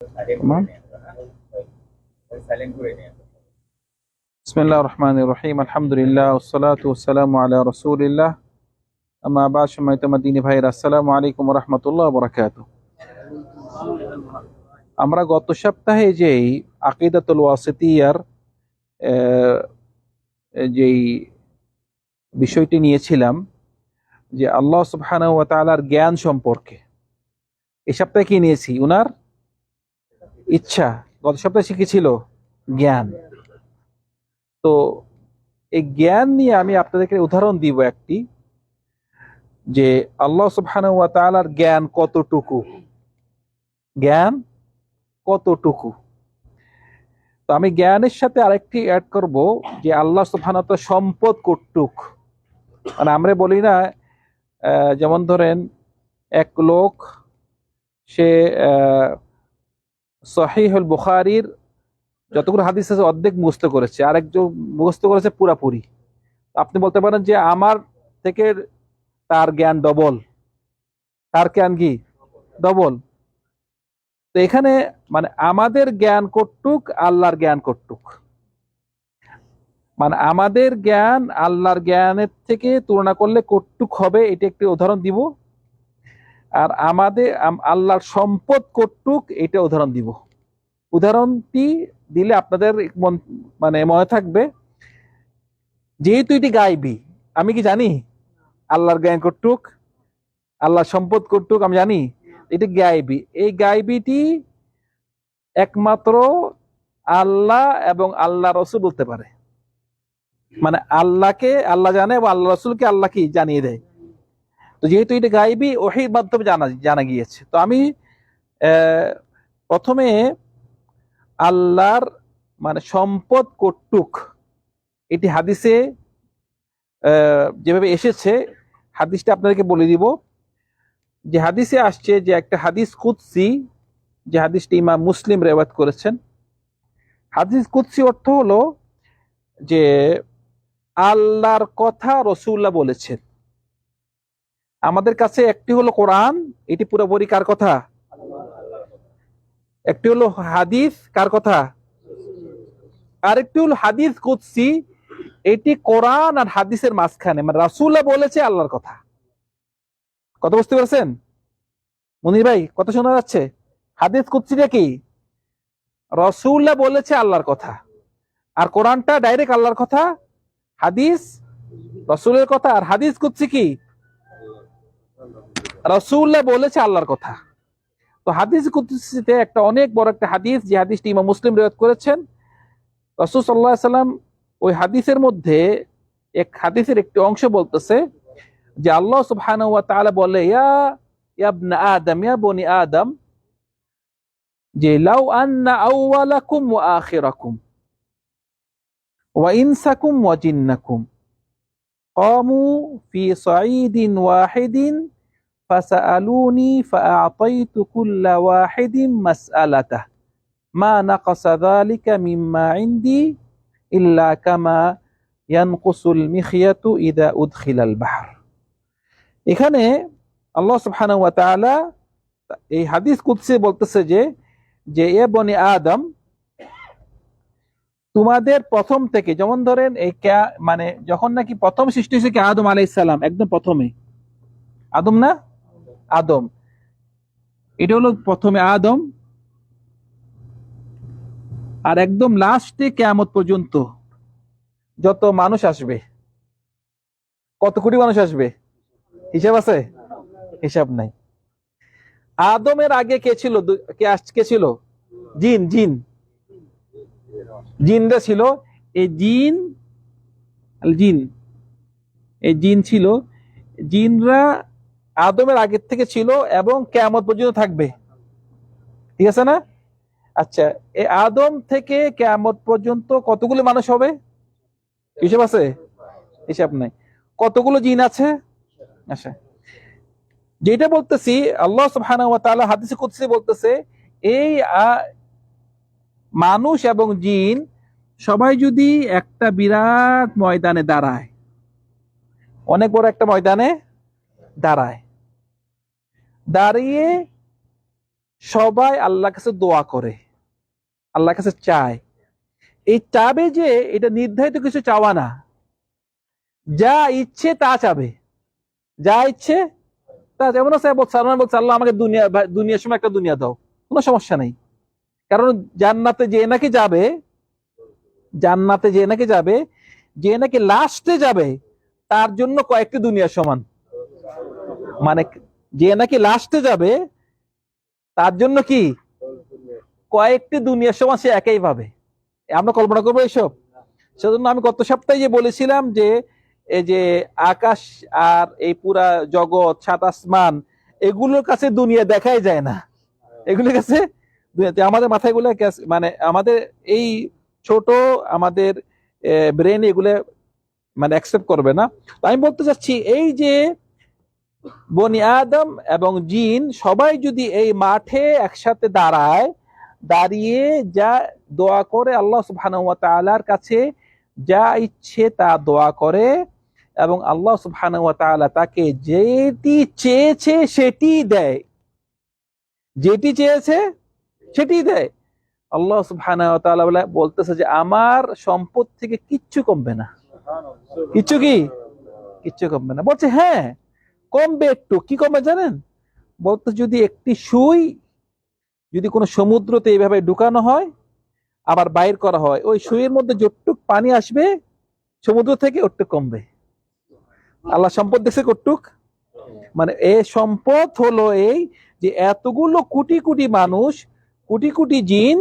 تمام بسم الله الرحمن الرحيم الحمد لله والصلاة والسلام على رسول الله أما بعد সম্মানিত মাদিনী ভাইরা আসসালামু আলাইকুম রহমতুল্লাহ বরাকাত আমরা গত সপ্তাহে যেই আকিদাতুল ওয়াসিতিয়ার আহ, যেই বিষয়টি নিয়েছিলাম যে আল্লাহ সুবহানাহু ওয়া তাআলার জ্ঞান সম্পর্কে এই সপ্তাহে কি নিয়েছি উনার ইচ্ছা, গত সপ্তাহে শিখেছিল জ্ঞান। তো এই জ্ঞান নিয়ে আমি আপনাদেরকে উদাহরণ দিব একটি, যে আল্লাহ ওয়া জ্ঞান কতটুকু? জ্ঞান কতটুকু? তো আমি জ্ঞানের সাথে আরেকটি অ্যাড করব, যে আল্লাহ তাআলার সম্পদ কটুক মানে আমরা বলি না যেমন ধরেন, এক লোক, সে সহিহুল বুখারির যতগুলো হাদিস আছে অর্ধেক মুখস্থ করেছে আর একজন মুখস্থ করেছে পুরাপুরি। আপনি বলতে পারেন যে আমার থেকে তার জ্ঞান ডবল। তার জ্ঞান কি? ডবল। তো এখানে মানে আমাদের জ্ঞান কটুক আল্লাহর জ্ঞান কটুক মানে আমাদের জ্ঞান আল্লাহর জ্ঞানের থেকে তুলনা করলে কটুক হবে, এটা একটি উদাহরণ দিব। আর আমাদের আল্লাহর সম্পদ কটুক, এটা উদাহরণ দিব। উদাহরণটি দিলে আপনাদের মন- মানে থাকবে, যেহেতু এটি গাইবি, আমি কি জানি? আল্লাহর জ্ঞান কটুক, আল্লাহর সম্পদ কটুক, আমি জানি? এটি গাইবি। এই গাইবিটি একমাত্র আল্লাহ এবং আল্লাহ রসুল বলতে পারে। মানে আল্লাহকে আল্লাহ জানে এবং আল্লাহ রসুলকে আল্লাহ কি জানিয়ে দেয়? তো যেহেতু এটা গাইবি ওহির মাধ্যমে জানা জানা গিয়েছে। তো আমি প্রথমে আল্লাহর মানে সম্পদ কটুক এটি হাদিসে যেভাবে এসেছে, হাদিসটা আপনাদেরকে বলে দিব। যে হাদিসে আসছে যে একটা হাদিস কুৎসি যে হাদিসটি ইমাম মুসলিম রেওয়াত করেছেন। হাদিস কুৎসি অর্থ হলো যে, আল্লাহর কথা রসুল্লাহ বলেছেন। আমাদের কাছে একটি হলো কোরআন, এটি পুরোপুরি কার কথা? একটি হলো হাদিস, কার কথা? আরেকটি হলো হাদিস কুৎসি এটি কোরআন আর হাদিসের মাঝখানে মানে রাসুল্লাহ বলেছে আল্লাহর কথা। কথা বুঝতে পারছেন? মনির ভাই, কথা শোনা যাচ্ছে? হাদিস কুৎসিটা কি? রসুল্লাহ বলেছে আল্লাহর কথা। আর কোরআনটা ডাইরেক্ট আল্লাহর কথা? হাদিস, রসুলের কথা। আর হাদিস কুৎসি কি? রসুল্লাহ বলেছে আল্লাহর কথা। তো হাদিস কুদ্সিতে একটা অনেক বড় একটা হাদিস, যে হাদিসটি ইমাম মুসলিম রেওয়াত করেছেন। রসুল সাল্লাহ সাল্লাম ওই হাদিসের মধ্যে এক হাদিসের একটি অংশ বলতেছে যে আল্লাহ তাআলা বলে আদম, ইয়া বনি আদম, যে লাউ আন্না আউওয়ালাকুম ওয়া আখিরাকুম, ওয়া ইনসাকুম ওয়া জিন্নাকুম। قاموا في صعيد واحد فسألوني فأعطيت كل واحد مسألته ما نقص ذلك مما عندي إلا كما ينقص المخيط إذا أدخل البحر এখানে আল্লাহ সুবহানাহু ওয়া তাআলা এই হাদিস কুদসি বলতেছে যে যে এ বনি আদম তোমাদের প্রথম থেকে, যেমন ধরেন এই ক্যা- মানে যখন নাকি প্রথম সৃষ্টি হয়েছে কি আদম আলাইহিস সালাম, একদম প্রথমে? আদম না? আদম। এটা হলো প্রথমে আদম। আর একদম লাস্টে কেয়ামত পর্যন্ত যত মানুষ আসবে, কত কোটি মানুষ আসবে? হিসাব আছে? হিসাব নাই। আদমের আগে কে ছিল? কে কে ছিল? জিন জিন। জিনরা ছিল এই জিন জিন এই জিন ছিল, জিনরা আদমের আগের থেকে ছিল এবং কেয়ামত পর্যন্ত থাকবে। ঠিক আছে না? আচ্ছা এই আদম থেকে কেয়ামত পর্যন্ত কতগুলো মানুষ হবে? হিসাব আছে? হিসাব নাই। কতগুলো জিন আছে? আচ্ছা যেটা বলতেছি, আল্লাহ সুবহানাহু ওয়া তাআলা হাদিসে কুদসি বলতেছে, এই মানুষ এবং জিন, সবাই যদি একটা বিরাট ময়দানে দাঁড়ায়, অনেক বড় একটা ময়দানে দাঁড়ায়, দাঁড়িয়ে সবাই আল্লাহ কাছে দোয়া করে আল্লাহ কাছে চায়। এই চাবে যে এটা নির্ধারিত কিছু চাওয়া না। যা ইচ্ছে তা চাবে। যা ইচ্ছে তা যেমন আছে, বলছে সালমান বলছে, আল্লাহ আমাকে দুনিয়া, দুনিয়ার সময় একটা দুনিয়া দাও। কোনো সমস্যা নেই। কারণ জান্নাতে যে নাকি যাবে, জান্নাতে যে নাকি যাবে, যে নাকি লাস্টে যাবে, তার জন্য কয়েকটি দুনিয়া সমান। মানে যে নাকি লাস্টে যাবে, তার জন্য কি? কয়েকটি দুনিয়ার সমান সে একাই পাবে। আমরা কল্পনা করব এইসব সেজন্য আমি গত সপ্তাহে যে বলেছিলাম যে, এই যে আকাশ আর এই পুরা জগৎ, সাত আসমান, এগুলোর কাছে দুনিয়া দেখাই যায় না। এগুলোর কাছে আমাদের মাথায়গুলো মানে আমাদের এই ছোট আমাদের ব্রেন এগুলো মানে অ্যাকসেপ্ট করবে না। আমি বলতে চাচ্ছি, এই যে বনি আদম এবং জিন সবাই যদি এই মাঠে একসাথে দাঁড়ায়, দাঁড়িয়ে যা দোয়া করে আল্লাহ সুবহানাহু কাছে যা ইচ্ছে তা দোয়া করে এবং আল্লাহ সুবহানাহু তাকে যেটি চেয়েছে সেটি দেয়। যেটি চেয়েছে সেটি দেয়। আল্লাহ সুবহানাহু বলে- বলতেছে যে আমার সম্পদ থেকে কিচ্ছু কমবে না। কিচ্ছু কি? কিচ্ছু কমবে না। বলছে হ্যাঁ কমবে একটু। কি কমবে জানেন? বলতে যদি একটি সুই যদি কোনো সমুদ্রতে এইভাবে ঢুকানো হয় আবার বাইর করা হয় ওই সুইয়ের মধ্যে যতটুক পানি আসবে সমুদ্র থেকে ওটুক কমবে। আল্লাহ সম্পদ দেখছে কটুক মানে এ সম্পদ হলো এই যে এতগুলো কোটি কোটি মানুষ কোটি কোটি জিন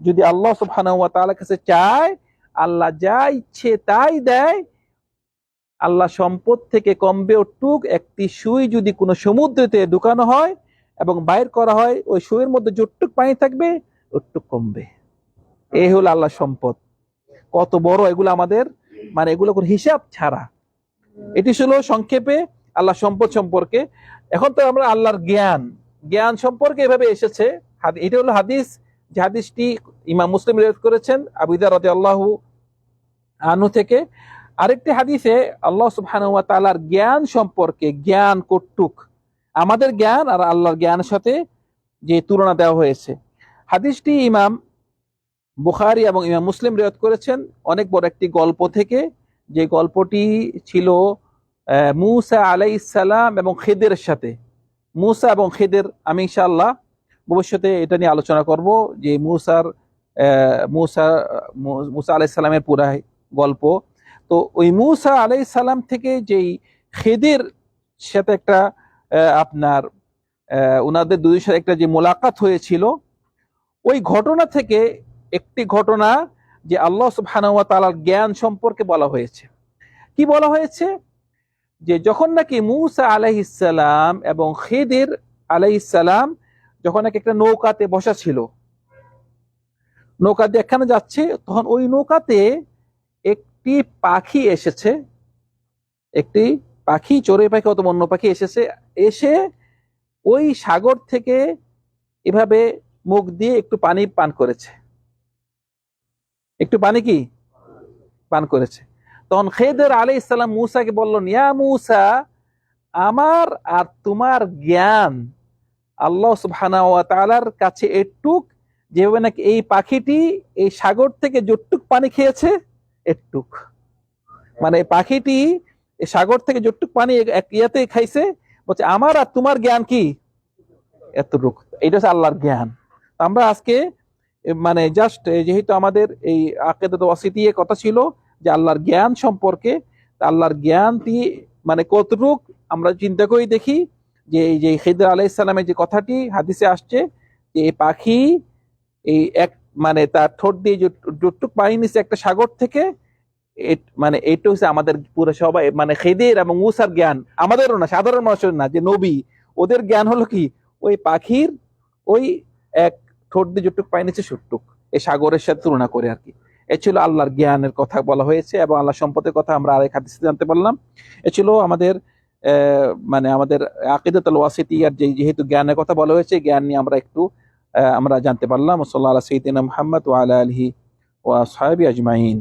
যদি আল্লাহ ওয়া কাছে চায়, আল্লাহ যা ইচ্ছে তাই দেয়। আল্লাহ সম্পদ থেকে কমবে ওটুক একটি সুই যদি কোনো সমুদ্রেতে ঢুকানো হয় এবং বাইর করা হয়, ওই সুইয়ের মধ্যে যতটুক পানি থাকবে ওটুক কমবে। এই হলো আল্লাহ সম্পদ। কত বড় এগুলো আমাদের মানে এগুলো কোনো হিসাব ছাড়া। এটি ছিল সংক্ষেপে আল্লাহ সম্পদ সম্পর্কে। এখন তো আমরা আল্লাহর জ্ঞান। জ্ঞান সম্পর্কে এভাবে এসেছে এটা হলো হাদিস, যে হাদিসটি ইমাম মুসলিম রিওয়ায়াত করেছেন আবুদা রদি আল্লাহ আনু থেকে। আরেকটি হাদিসে আল্লাহ সুবহানাহু ওয়া তাআলার জ্ঞান সম্পর্কে জ্ঞান কটুক। আমাদের জ্ঞান আর আল্লাহর জ্ঞানের সাথে যে তুলনা দেওয়া হয়েছে। হাদিসটি ইমাম বুখারী এবং ইমাম মুসলিম রিওয়ায়াত করেছেন। অনেক বড় একটি গল্প থেকে, যে গল্পটি ছিল মুসা মূসা আলাইহিস সালাম এবং খেদের সাথে। মুসা এবং খেদের, আমি ইনশাআল্লাহ ভবিষ্যতে এটা নিয়ে আলোচনা করব যে মূসার মূসা মূসা আলাইহিস সালামের পুরা গল্প। তো ওই মূসা আলাইহিস সালাম থেকে যেই খেদের সাথে একটা আপনার ওনাদের দুই সাথে একটা যে মোলাকাত হয়েছিল, ওই ঘটনা থেকে একটি ঘটনা যে আল্লাহ সুবহানাহু ওয়া তাআলার জ্ঞান সম্পর্কে বলা হয়েছে। কি বলা হয়েছে? যে যখন নাকি মুসা আলাইহিস সালাম এবং খেদের আলাইহিস সালাম যখন নাকি একটা নৌকাতে বসা ছিল, নৌকা দিয়ে যাচ্ছে, তখন ওই নৌকাতে একটি পাখি এসেছে, একটি পাখি, চড়ুই পাখি অথবা অন্য পাখি এসেছে, এসে ওই সাগর থেকে এভাবে মুখ দিয়ে একটু পানি পান করেছে। একটু পানি কি? পান করেছে। তখন খেদের আলী ইসলাম মুসাকে বললেন, ইয়া মুসা, আমার আর তোমার জ্ঞান আল্লাহ তাআলার কাছে এটুক যেভাবে নাকি এই পাখিটি এই সাগর থেকে যতটুক পানি খেয়েছে এটুক মানে পাখিটি সাগর থেকে যতটুক পানি এক ইয়াতে খাইছে, বলছে, আমার আর তোমার জ্ঞান কি? এতটুক। এটা হচ্ছে আল্লাহর জ্ঞান। আমরা আজকে মানে জাস্ট যেহেতু আমাদের এই আকেদাত ওয়াসিতিয়ে কথা ছিল যে আল্লাহর জ্ঞান সম্পর্কে আল্লাহর জ্ঞান দিয়ে মানে কতটুক আমরা চিন্তা করি দেখি যে এই যে খিদর আলাই ইসলামের যে কথাটি হাদিসে আসছে যে এই পাখি এই এক মানে তার ঠোঁট দিয়ে যতটুক পানি নিচ্ছে একটা সাগর থেকে মানে এটা হচ্ছে আমাদের পুরো সবাই মানে খেদের এবং মুসার জ্ঞান। আমাদেরও না, সাধারণ মানুষের না, যে নবী। ওদের জ্ঞান হলো কি? ওই পাখির ওই এক ঠোঁট দিয়ে যতটুক পানি নিচ্ছে সুটুক এই সাগরের সাথে তুলনা করে আর কি। এ ছিল আল্লাহর জ্ঞানের কথা বলা হয়েছে এবং আল্লাহ সম্পদের কথা আমরা আরেক হাদিসে জানতে পারলাম। এ ছিল আমাদের মানে আমাদের আকিদাতুল ওয়াসিতিয়ার যে যেহেতু জ্ঞানের কথা বলা হয়েছে, জ্ঞান নিয়ে আমরা একটু আমরা জানতে পারলাম। সাল্লাহ আলা মোহাম্মদ মুহাম্মদ ওয়া আলা আলিহি ওয়া সাহাবি আজমাইন।